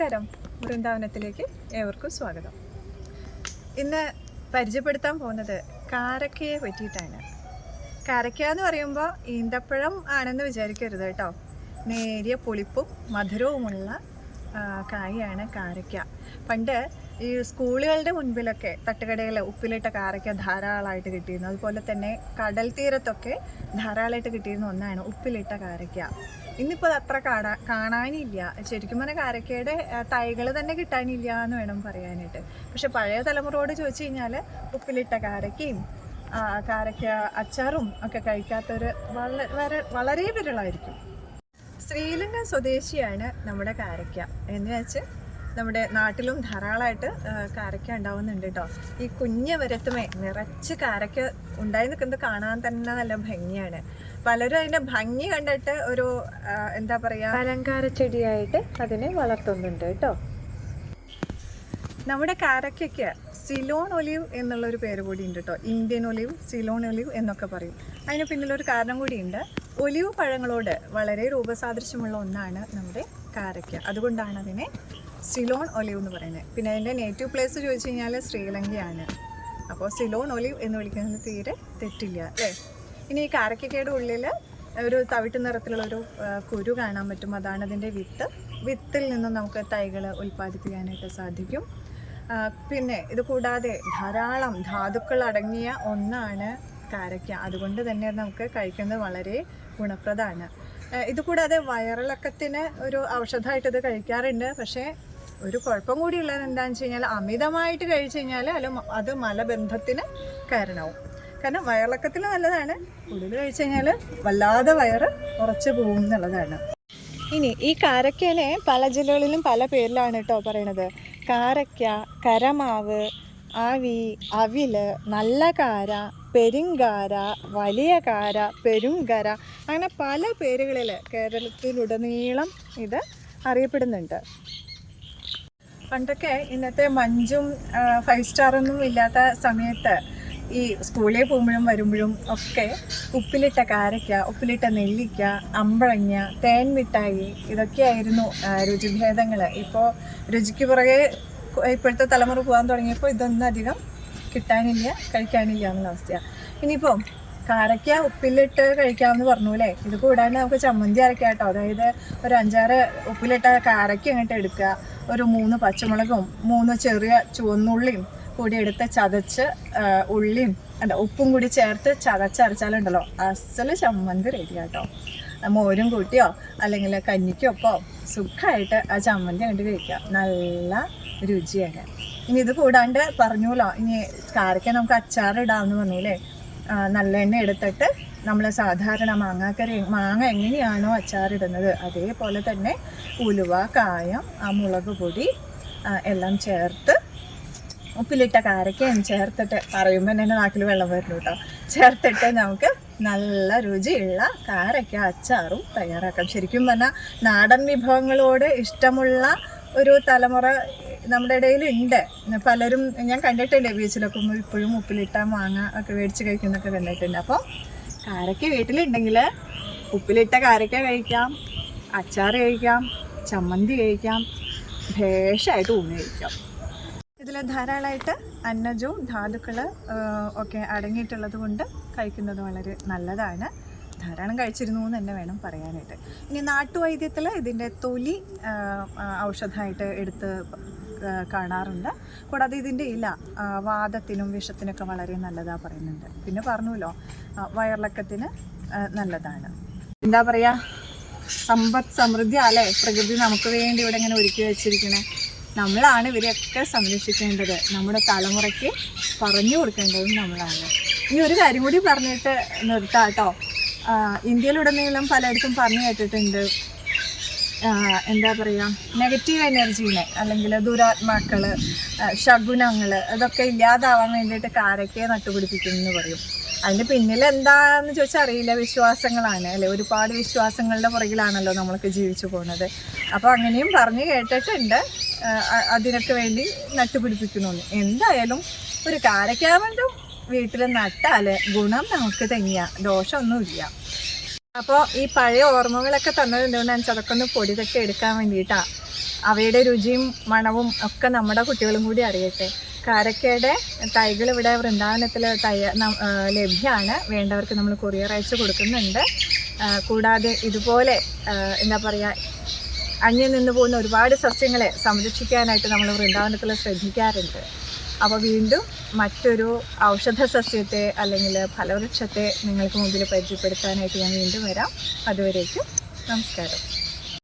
നമസ്കാരം. വൃന്ദാവനത്തിലേക്ക് ഏവർക്കും സ്വാഗതം. ഇന്ന് പരിചയപ്പെടുത്താൻ പോകുന്നത് കാരക്കയെ പറ്റിയിട്ടാണ്. കാരക്ക എന്ന് പറയുമ്പോൾ ഈന്തപ്പഴം ആണെന്ന് വിചാരിക്കരുത് കേട്ടോ. നേരിയ പുളിപ്പും മധുരവുമുള്ള കായാണ് കാരയ്ക്ക. പണ്ട് ഈ സ്കൂളുകളുടെ മുൻപിലൊക്കെ തട്ടുകടയിൽ ഉപ്പിലിട്ട കാരയ്ക്ക ധാരാളമായിട്ട് കിട്ടിയിരുന്നു. അതുപോലെ തന്നെ കടൽ തീരത്തൊക്കെ ധാരാളമായിട്ട് കിട്ടിയിരുന്ന ഒന്നാണ് ഉപ്പിലിട്ട കാരയ്ക്ക. ഇന്നിപ്പോൾ അത്ര കാണാ കാണാനില്ല. ശരിക്കും പറഞ്ഞാൽ കാരക്കയുടെ തൈകൾ തന്നെ കിട്ടാനില്ല എന്ന് വേണം പറയാനായിട്ട്. പക്ഷെ പഴയ തലമുറയോട് ചോദിച്ചു കഴിഞ്ഞാൽ ഉപ്പിലിട്ട കാരക്കയും കാരക്ക അച്ചാറും ഒക്കെ കഴിക്കാത്തവർ വളരെ വളരെ വിരളായിരിക്കും. ശ്രീലങ്ക സ്വദേശിയാണ് നമ്മുടെ കാരക്ക എന്ന് വെച്ച് നമ്മുടെ നാട്ടിലും ധാരാളമായിട്ട് കാരയ്ക്ക കാരക്ക ഉണ്ടാവുന്നുണ്ട് കേട്ടോ ഈ കുഞ്ഞ വരത്തുമേ നിറച്ച് കാരക്ക ഉണ്ടായി നിൽക്കുന്നത് കാണാൻ തന്നെ നല്ല ഭംഗിയാണ്. പലരും അതിന്റെ ഭംഗി കണ്ടിട്ട് ഒരു എന്താ പറയാ? അലങ്കാര ചെടിയായിട്ട് അതിനെ വളർത്തുന്നുണ്ട് കേട്ടോ നമ്മുടെ കാരക്കയ്ക്ക് സിലോൺ ഒലിവ് എന്നുള്ളൊരു പേര് കൂടി ഉണ്ട് കേട്ടോ ഇന്ത്യൻ ഒലിവ് സിലോൺ ഒലിവ് എന്നൊക്കെ പറയും. അതിന് പിന്നിലൊരു കാരണം കൂടിയുണ്ട് ഒലിവ് പഴങ്ങളോട് വളരെ രൂപസാദൃശ്യമുള്ള ഒന്നാണ് നമ്മുടെ കാരക്ക അതുകൊണ്ടാണ് അതിനെ സിലോൺ ഒലിവ് എന്ന് പറയുന്നത്. പിന്നെ അതിന്റെ നേറ്റീവ് പ്ലേസ് ചോദിച്ചു കഴിഞ്ഞാൽ ശ്രീലങ്കയാണ്. അപ്പോൾ സിലോൺ ഒലിവ് എന്ന് വിളിക്കുന്നത് തീരെ തെറ്റില്ല അല്ലേ? ഇനി ഈ കാരക്കയുടെ ഉള്ളിൽ ഒരു തവിട്ട് നിറത്തിലുള്ളൊരു ഒരു കുരു കാണാൻ പറ്റും. അതാണ് അതിന്റെ വിത്ത്. വിത്തിൽ നിന്നും നമുക്ക് തൈകൾ ഉൽപ്പാദിപ്പിക്കാനായിട്ട് സാധിക്കും. പിന്നെ ഇത് കൂടാതെ ധാരാളം ധാതുക്കൾ അടങ്ങിയ ഒന്നാണ് കാരക്ക. അതുകൊണ്ട് തന്നെ നമുക്ക് കഴിക്കുന്നത് വളരെ ഗുണപ്രദമാണ്. ഇതുകൂടാതെ കൂടാതെ വയറിളക്കത്തിന് ഒരു ഔഷധമായിട്ട് ഇത് കഴിക്കാറുണ്ട്. പക്ഷേ ഒരു കുഴപ്പം കൂടി ഉള്ളത് എന്താണെന്ന് വെച്ച് കഴിഞ്ഞാൽ അമിതമായിട്ട് കഴിച്ചു കഴിഞ്ഞാൽ അല്ല അത് മലബന്ധത്തിന് കാരണമാവും കാരണം വയറിളക്കത്തിന് നല്ലതാണ്. കൂടുതൽ കഴിച്ചു കഴിഞ്ഞാൽ വല്ലാതെ വയറ് ഉറച്ചു പോകും എന്നുള്ളതാണ്. ഇനി ഈ കാരക്കേനെ പല ജില്ലകളിലും പല പേരിലാണ് കേട്ടോ പറയണത്. കാരക്ക കരമാവ് ആവി അവിൽ നല്ല കാര പെരുങ്കാര വലിയ കാര പെരുങ്കര അങ്ങനെ പല പേരുകളിൽ കേരളത്തിലുടനീളം ഇത് അറിയപ്പെടുന്നുണ്ട്. പണ്ടൊക്കെ ഇന്നത്തെ മഞ്ചും ഫൈവ് സ്റ്റാറൊന്നും ഇല്ലാത്ത സമയത്ത് ഈ സ്കൂളിൽ പോകുമ്പോഴും വരുമ്പോഴും ഒക്കെ ഉപ്പിലിട്ട കാരയ്ക്ക ഉപ്പിലിട്ട നെല്ലിക്ക അമ്പഴങ്ങ തേൻ മിഠായി ഇതൊക്കെയായിരുന്നു രുചിഭേദങ്ങൾ ഇപ്പോൾ രുചിക്ക് പുറകെ ഇപ്പോഴത്തെ തലമുറ പോകാൻ തുടങ്ങിയപ്പോൾ ഇതൊന്നും അധികം കിട്ടാനില്ല കഴിക്കാനില്ല എന്നുള്ള അവസ്ഥയാണ്. ഇനിയിപ്പോൾ കാരയ്ക്ക ഉപ്പിലിട്ട് കഴിക്കാമെന്ന് പറഞ്ഞു അല്ലേ? ഇത് കൂടാണ്ട് നമുക്ക് ചമ്മന്തി അരക്കാം കേട്ടോ അതായത് ഒരു അഞ്ചാറ് ഉപ്പിലിട്ട കാരയ്ക്ക അങ്ങോട്ട് എടുക്കുക. ഒരു മൂന്ന് പച്ചമുളകും മൂന്ന് ചെറിയ ചുവന്നുള്ളിയും കൂടി എടുത്ത് ചതച്ച് ഉള്ളിയും അല്ല ഉപ്പും കൂടി ചേർത്ത് ചതച്ചരച്ചാലുണ്ടല്ലോ അസൽ ചമ്മന്തി റെഡി കേട്ടോ മോരും കൂട്ടിയോ അല്ലെങ്കിൽ കഞ്ഞിക്കൊപ്പോ സുഖമായിട്ട് ആ ചമ്മന്തി അങ്ങോട്ട് കഴിക്കുക. നല്ല രുചിയാണ് ഇനി ഇത് കൂടാണ്ട് പറഞ്ഞൂലോ? ഇനി കാരക്ക നമുക്ക് അച്ചാറിടാമെന്ന് പറഞ്ഞില്ലേ നല്ല എണ്ണ എടുത്തിട്ട് നമ്മൾ സാധാരണ മാങ്ങാക്കറി മാങ്ങ എങ്ങനെയാണോ അച്ചാറിടുന്നത് അതേപോലെ തന്നെ ഉലുവ കായം ആ മുളക് പൊടി എല്ലാം ചേർത്ത് ഉപ്പിലിട്ട കാരക്കയും ചേർത്തിട്ട് പറയുമ്പോൾ തന്നെ നാട്ടിൽ വെള്ളം വരുന്നു കേട്ടോ. ചേർത്തിട്ട് നമുക്ക് നല്ല രുചിയുള്ള കാരക്ക അച്ചാറും തയ്യാറാക്കാം. ശരിക്കും പറഞ്ഞാൽ നാടൻ വിഭവങ്ങളോട് ഇഷ്ടമുള്ള ഒരു തലമുറ നമ്മുടെ ഇടയിൽ ഉണ്ട്. പലരും ഞാൻ കണ്ടിട്ടുണ്ട് ബീച്ചിലൊക്കെ ഇപ്പോഴും ഉപ്പിലിട്ടാൽ മാങ്ങ ഒക്കെ മേടിച്ച് കഴിക്കുന്നൊക്കെ കണ്ടിട്ടുണ്ട്. അപ്പോൾ കാരക്ക വീട്ടിലുണ്ടെങ്കിൽ ഉപ്പിലിട്ട കാരക്ക കഴിക്കാം അച്ചാർ കഴിക്കാം ചമ്മന്തി കഴിക്കാം ഭേഷമായിട്ട് ഊണ് കഴിക്കാം. ഇതിൽ ധാരാളമായിട്ട് അന്നജവും ധാതുക്കൾ ഒക്കെ അടങ്ങിയിട്ടുള്ളത് കൊണ്ട് കഴിക്കുന്നത് വളരെ നല്ലതാണ്. ധാരാളം കഴിച്ചിരുന്നു എന്ന് തന്നെ വേണം പറയാനായിട്ട്. ഇനി നാട്ടുവൈദ്യത്തിൽ ഇതിന്റെ തൊലി ഔഷധമായിട്ട് എടുത്ത് കാണാറുണ്ട്. കൂടാതെ ഇതിന്റെ ഇല വാദത്തിനും വിഷത്തിനൊക്കെ വളരെ നല്ലതാണ് പറയുന്നുണ്ട്. പിന്നെ പറഞ്ഞല്ലോ വയറിളക്കത്തിന് നല്ലതാണ്. എന്താ പറയുക സമ്പത്ത് സമൃദ്ധി അല്ലേ? പ്രകൃതി നമുക്ക് വേണ്ടി ഇവിടെ ഇങ്ങനെ ഒരുക്കി വെച്ചിരിക്കണേ. നമ്മളാണ് ഇവരെയൊക്കെ സംരക്ഷിക്കേണ്ടത്. നമ്മുടെ തലമുറയ്ക്ക് പറഞ്ഞു കൊടുക്കേണ്ടതും നമ്മളാണ്. ഇനി ഒരു കാര്യം കൂടി പറഞ്ഞിട്ട് നിർത്താം കേട്ടോ ഇന്ത്യയിലുടനീളം പലയിടത്തും പറഞ്ഞു കേട്ടിട്ടുണ്ട്. എന്താ പറയുക നെഗറ്റീവ് എനർജീനെ അല്ലെങ്കിൽ ദുരാത്മാക്കൾ ശകുനങ്ങൾ അതൊക്കെ ഇല്ലാതാവാൻ വേണ്ടിയിട്ട് കാരക്കയെ നട്ടുപിടിപ്പിക്കുന്നു എന്ന് പറയും. അതിന്റെ പിന്നിൽ എന്താണെന്ന് ചോദിച്ചാൽ അറിയില്ല വിശ്വാസങ്ങളാണ്. അല്ലെ ഒരുപാട് വിശ്വാസങ്ങളുടെ പുറകിലാണല്ലോ നമ്മളൊക്കെ ജീവിച്ചു പോകുന്നത്. അപ്പോൾ അങ്ങനെയും പറഞ്ഞ് കേട്ടിട്ടുണ്ട്. അതിനൊക്കെ വേണ്ടി നട്ടുപിടിപ്പിക്കുന്നു എന്തായാലും ഒരു കാരക്കാമണ്ടും വീട്ടിൽ നട്ടാൽ ഗുണം നമുക്ക് തന്നെയാണ് ദോഷമൊന്നുമില്ല. അപ്പോൾ ഈ പഴയ ഓർമ്മകളൊക്കെ തന്നത് എന്തുകൊണ്ടാണ് വെച്ചാൽ അതൊക്കെ ഒന്ന് പൊടി തട്ടി എടുക്കാൻ വേണ്ടിയിട്ടാ. അവയുടെ രുചിയും മണവും ഒക്കെ നമ്മുടെ കുട്ടികളും കൂടി അറിയട്ടെ. കാരക്കയുടെ തൈകൾ ഇവിടെ വൃന്ദാവനത്തിൽ ആ, ലഭ്യമാണ് വേണ്ടവർക്ക് നമ്മൾ കൊറിയർ അയച്ച് കൊടുക്കുന്നുണ്ട്. കൂടാതെ ഇതുപോലെ എന്താ പറയുക അന്യം നിന്ന് പോകുന്ന ഒരുപാട് സസ്യങ്ങളെ സംരക്ഷിക്കാനായിട്ട് നമ്മൾ വൃന്ദാവനത്തിൽ ശ്രദ്ധിക്കാറുണ്ട്. അപ്പോൾ വീണ്ടും മറ്റൊരു ഔഷധ സസ്യത്തെ അല്ലെങ്കിൽ ഫലവൃക്ഷത്തെ നിങ്ങൾക്ക് മുമ്പിൽ പരിചയപ്പെടുത്താനായിട്ട് ഞാൻ വീണ്ടും വരാം. അതുവരേക്കും നമസ്കാരം.